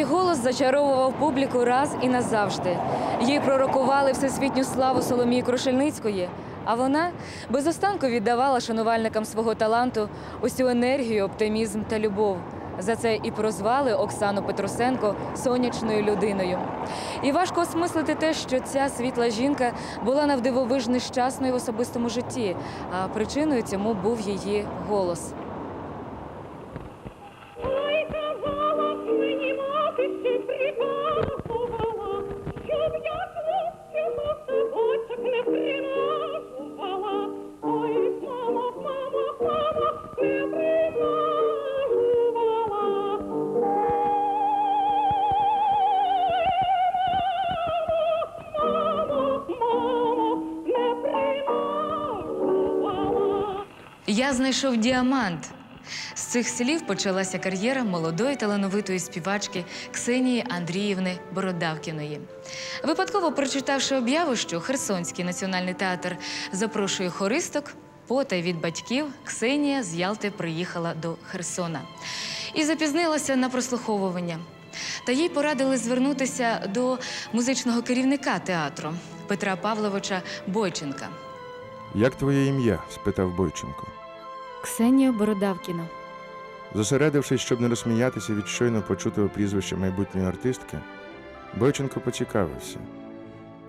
Її голос зачаровував публіку раз і назавжди. Їй пророкували всесвітню славу Соломії Крушельницької. А вона без останку віддавала шанувальникам свого таланту усю енергію, оптимізм та любов. За це і прозвали Оксану Петрусенко сонячною людиною. І важко осмислити те, що ця світла жінка була навдивовиж нещасною в особистому житті, а причиною цьому був її голос. Знайшов діамант. З цих слів почалася кар'єра молодої талановитої співачки Ксенії Андріївни Бородавкіної. Випадково прочитавши об'яву, що Херсонський національний театр запрошує хористок, потай від батьків Ксенія з Ялти приїхала до Херсона і запізнилася на прослуховування. Та їй порадили звернутися до музичного керівника театру Петра Павловича Бойченка. Як твоє ім'я? спитав Бойченко. Ксенія Бородавкіна. Зосередившись, щоб не розсміятися від щойно почутого прізвища майбутньої артистки, Бойченко поцікавився.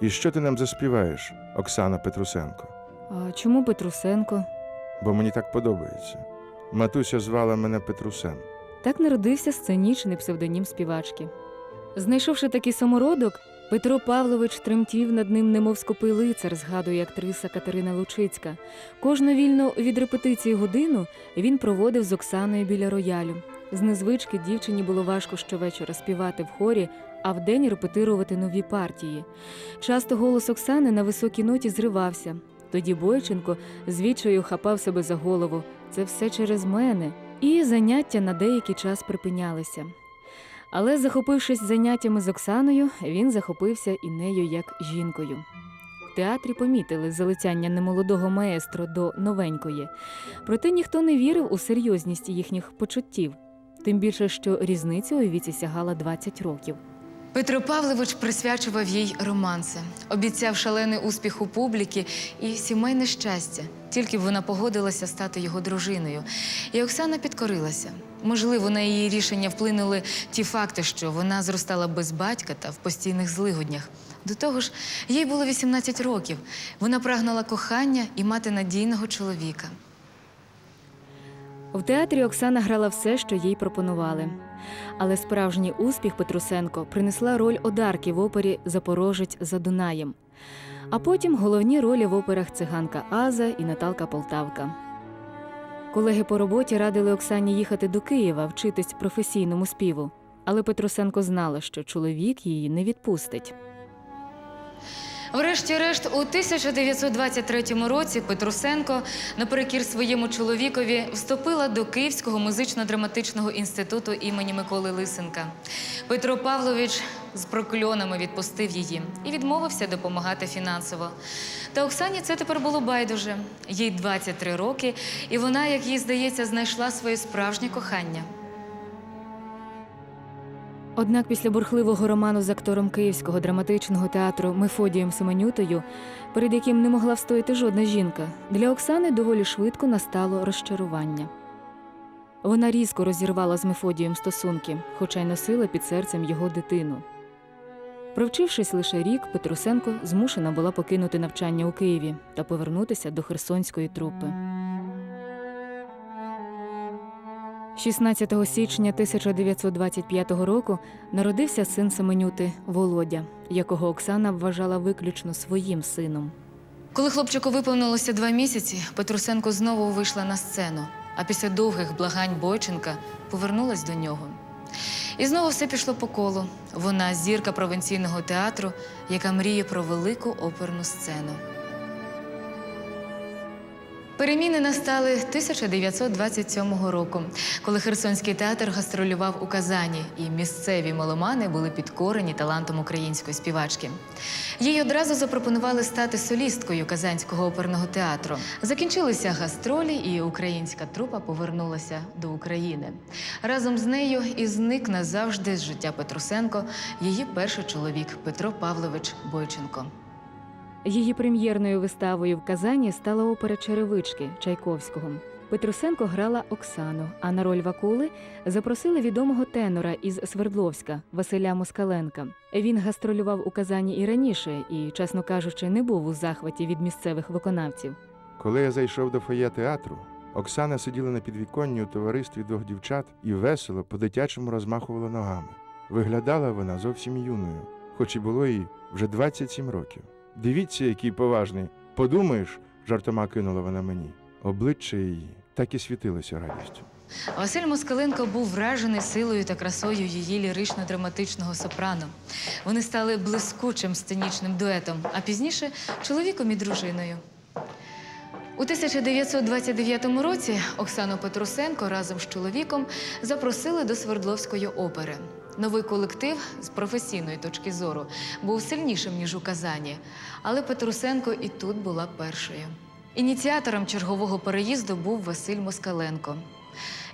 І що ти нам заспіваєш, Оксана Петрусенко? А чому Петрусенко? Бо мені так подобається. Матуся звала мене Петрусен. Так народився сценічний псевдонім співачки. Знайшовши такий самородок, Петро Павлович тремтів над ним, немов скопий лицар, згадує актриса Катерина Лучицька. Кожну вільну від репетиції годину він проводив з Оксаною біля роялю. З незвички дівчині було важко щовечора співати в хорі, а вдень репетирувати нові партії. Часто голос Оксани на високій ноті зривався. Тоді Бойченко звідчаю хапав себе за голову. Це все через мене. І заняття на деякий час припинялися. Але, захопившись заняттями з Оксаною, він захопився і нею як жінкою. В театрі помітили залицяння немолодого маестро до новенької, проте ніхто не вірив у серйозність їхніх почуттів, тим більше, що різниця у віці сягала 20 років. Петро Павлович присвячував їй романси, обіцяв шалений успіх у публіки і сімейне щастя. Тільки б вона погодилася стати його дружиною. І Оксана підкорилася. Можливо, на її рішення вплинули ті факти, що вона зростала без батька та в постійних злигоднях. До того ж, їй було 18 років. Вона прагнула кохання і мати надійного чоловіка. В театрі Оксана грала все, що їй пропонували. Але справжній успіх Петрусенко принесла роль Одарки в опері Запорожець за Дунаєм. А потім головні ролі в операх Циганка Аза і Наталка Полтавка. Колеги по роботі радили Оксані їхати до Києва вчитись професійному співу. Але Петрусенко знала, що чоловік її не відпустить. Врешті-решт, у 1923 році Петрусенко, наперекір своєму чоловікові, вступила до Київського музично-драматичного інституту імені Миколи Лисенка. Петро Павлович з прокльонами відпустив її і відмовився допомагати фінансово. Та Оксані це тепер було байдуже. Їй 23 роки, і вона, як їй здається, знайшла своє справжнє кохання. Однак після бурхливого роману з актором Київського драматичного театру Мефодієм Семенютою, перед яким не могла встояти жодна жінка, для Оксани доволі швидко настало розчарування. Вона різко розірвала з Мефодієм стосунки, хоча й носила під серцем його дитину. Провчившись лише рік, Петрусенко змушена була покинути навчання у Києві та повернутися до Херсонської трупи. 16 січня 1925 року народився син Семенюти Володя, якого Оксана вважала виключно своїм сином. Коли хлопчику виповнилося два місяці, Петрусенко знову вийшла на сцену, а після довгих благань Бойченка повернулась до нього. І знову все пішло по колу. Вона зірка провінційного театру, яка мріє про велику оперну сцену. Переміни настали 1927 року, коли Херсонський театр гастролював у Казані, і місцеві меломани були підкорені талантом української співачки. Їй одразу запропонували стати солісткою Казанського оперного театру. Закінчилися гастролі, і українська трупа повернулася до України. Разом з нею і зник назавжди з життя Петрусенко її перший чоловік Петро Павлович Бойченко. Її прем'єрною виставою в Казані стала опера Черевички Чайковського. Петрусенко грала Оксану, а на роль Вакули запросили відомого тенора із Свердловська Василя Москаленка. Він гастролював у Казані і раніше, і, чесно кажучи, не був у захваті від місцевих виконавців. Коли я зайшов до фоє театру, Оксана сиділа на підвіконні у товаристві двох дівчат і весело по-дитячому розмахувала ногами. Виглядала вона зовсім юною, хоч і було їй вже 27 років. Дивіться, який поважний. Подумаєш, жартома кинула вона мені. Обличчя її так і світилося радістю. Василь Москаленко був вражений силою та красою її лірично-драматичного сопрано. Вони стали блискучим сценічним дуетом, а пізніше чоловіком і дружиною. У 1929 році Оксану Петрусенко разом з чоловіком запросили до Свердловської опери. Новий колектив з професійної точки зору був сильнішим ніж у Казані, але Петрусенко і тут була першою. Ініціатором чергового переїзду був Василь Москаленко.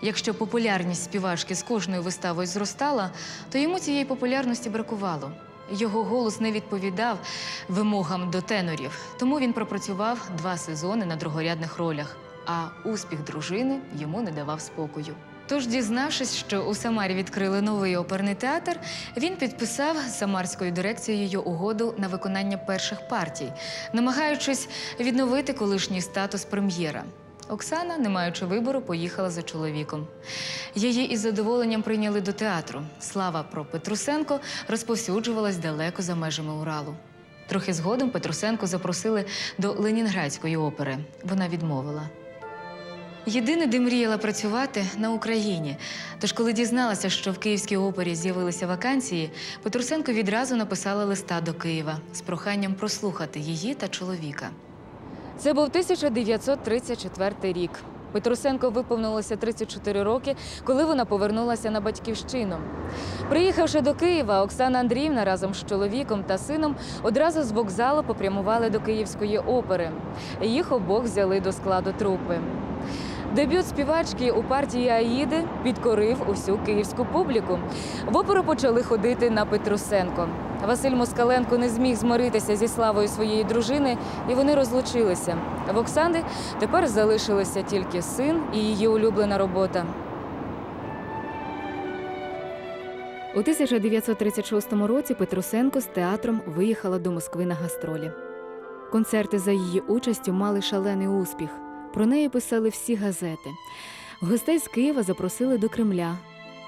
Якщо популярність співачки з кожною виставою зростала, то йому цієї популярності бракувало. Його голос не відповідав вимогам до тенорів, тому він пропрацював два сезони на другорядних ролях, а успіх дружини йому не давав спокою. Тож, дізнавшись, що у Самарі відкрили новий оперний театр, він підписав самарською дирекцією угоду на виконання перших партій, намагаючись відновити колишній статус прем'єра. Оксана, не маючи вибору, поїхала за чоловіком. Її із задоволенням прийняли до театру. Слава про Петрусенко розповсюджувалась далеко за межами Уралу. Трохи згодом Петрусенко запросили до Ленінградської опери. Вона відмовила. Єдине, де мріяла працювати на Україні. Тож, коли дізналася, що в Київській опері з'явилися вакансії, Петрусенко відразу написала листа до Києва з проханням прослухати її та чоловіка. Це був 1934 рік. Петрусенко виповнилося 34 роки, коли вона повернулася на батьківщину. Приїхавши до Києва, Оксана Андріївна разом з чоловіком та сином одразу з вокзалу попрямували до Київської опери. Їх обох взяли до складу трупи. Дебют співачки у партії Аїди підкорив усю київську публіку. В оперу почали ходити на Петрусенко. Василь Москаленко не зміг змиритися зі славою своєї дружини, і вони розлучилися. В Оксани тепер залишилися тільки син і її улюблена робота. У 1936 році Петрусенко з театром виїхала до Москви на гастролі. Концерти за її участю мали шалений успіх. Про неї писали всі газети. Гостей з Києва запросили до Кремля.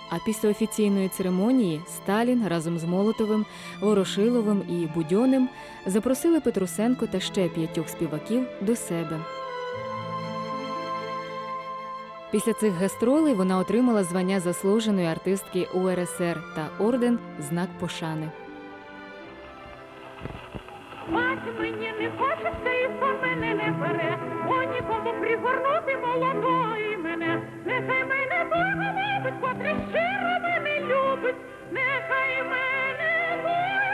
А після офіційної церемонії Сталін разом з Молотовим, Ворошиловим і Будьоним запросили Петрусенко та ще п'ятьох співаків до себе. Після цих гастролей вона отримала звання заслуженої артистки УРСР та орден Знак пошани. Бач, мені не хочеться і по мене не бере. Пригорнути молодої мене. Нехай мене Бога любить, котрий щиро мене любить. Нехай мене Бога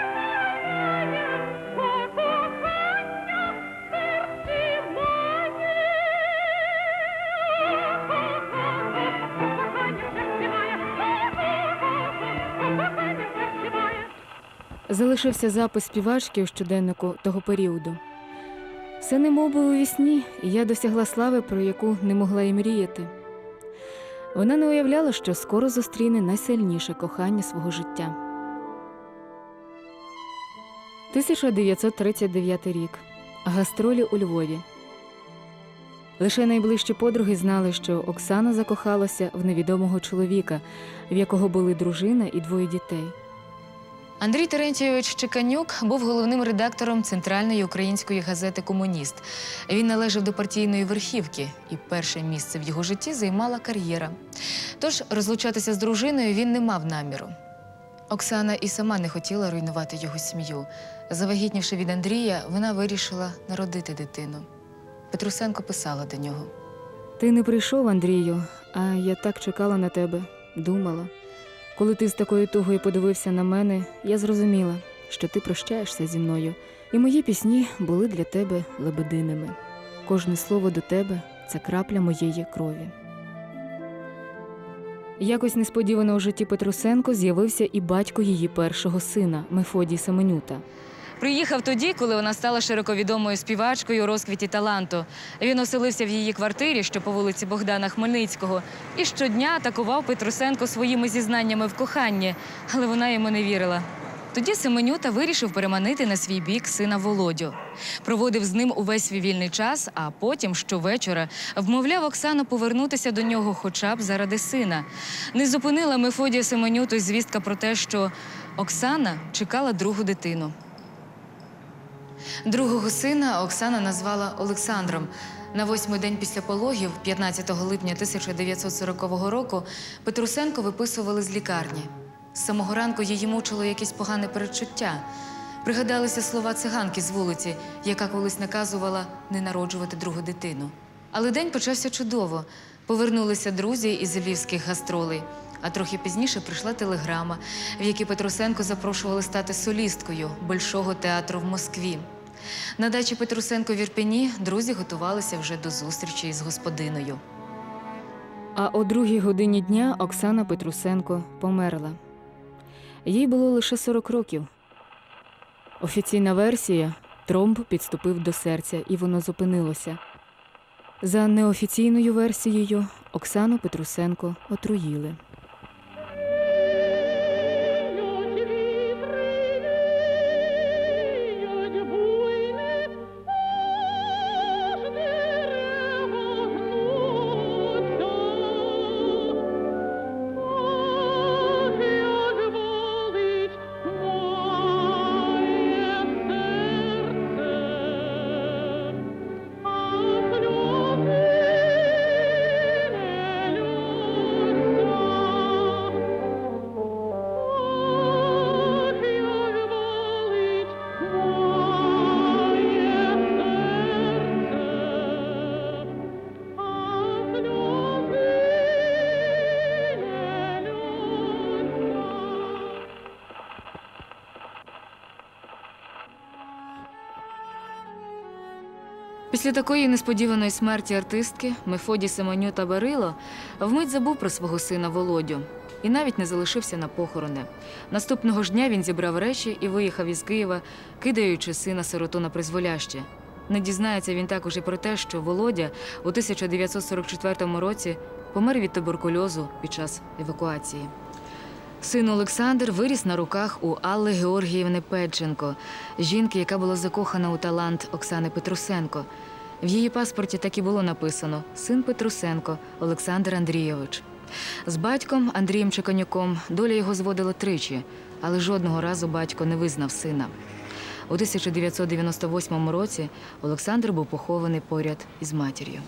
серці має. Залишився запис співачки у щоденнику того періоду. Все немов би у вісні, і я досягла слави, про яку не могла й мріяти. Вона не уявляла, що скоро зустріне найсильніше кохання свого життя. 1939 рік. Гастролі у Львові. Лише найближчі подруги знали, що Оксана закохалася в невідомого чоловіка, в якого були дружина і двоє дітей. Андрій Терентійович Чеканюк був головним редактором центральної української газети Комуніст. Він належав до партійної верхівки, і перше місце в його житті займала кар'єра. Тож розлучатися з дружиною він не мав наміру. Оксана і сама не хотіла руйнувати його сім'ю. Завагітнівши від Андрія, вона вирішила народити дитину. Петрусенко писала до нього. Ти не прийшов, Андрію, а я так чекала на тебе, думала. Коли ти з такою тугою подивився на мене, я зрозуміла, що ти прощаєшся зі мною, і мої пісні були для тебе лебединами. Кожне слово до тебе це крапля моєї крові. Якось несподівано у житті Петрусенко з'явився і батько її першого сина Мефодій Семенюта. Приїхав тоді, коли вона стала широковідомою співачкою у розквіті таланту. Він оселився в її квартирі, що по вулиці Богдана Хмельницького, і щодня атакував Петрусенко своїми зізнаннями в коханні, але вона йому не вірила. Тоді Семенюта вирішив переманити на свій бік сина Володю. Проводив з ним увесь свій вільний час, а потім щовечора вмовляв Оксану повернутися до нього хоча б заради сина. Не зупинила Мефодія Семенюту звістка про те, що Оксана чекала другу дитину. Другого сина Оксана назвала Олександром. На восьмий день після пологів, 15 липня 1940 року, Петрусенко виписували з лікарні. З самого ранку її мучило якесь погане передчуття. Пригадалися слова циганки з вулиці, яка колись наказувала не народжувати другу дитину. Але день почався чудово. Повернулися друзі із львівських гастролей. А трохи пізніше прийшла телеграма, в якій Петрусенко запрошували стати солісткою Большого театру в Москві. На дачі Петрусенко в Ірпені друзі готувалися вже до зустрічі із господиною. А о другій годині дня Оксана Петрусенко померла. Їй було лише 40 років. Офіційна версія тромб підступив до серця, і воно зупинилося. За неофіційною версією Оксану Петрусенко отруїли. Після такої несподіваної смерті артистки Мефодій Семенюта Барило вмить забув про свого сина Володю і навіть не залишився на похорони. Наступного ж дня він зібрав речі і виїхав із Києва, кидаючи сина сироту на призволяще. Не дізнається він також і про те, що Володя у 1944 році помер від туберкульозу під час евакуації. Син Олександр виріс на руках у Алли Георгіївни Педченко, жінки, яка була закохана у талант Оксани Петрусенко. В її паспорті так і було написано син Петрусенко Олександр Андрійович. З батьком Андрієм Чеканюком доля його зводила тричі, але жодного разу батько не визнав сина. У 1998 році Олександр був похований поряд із матір'ю.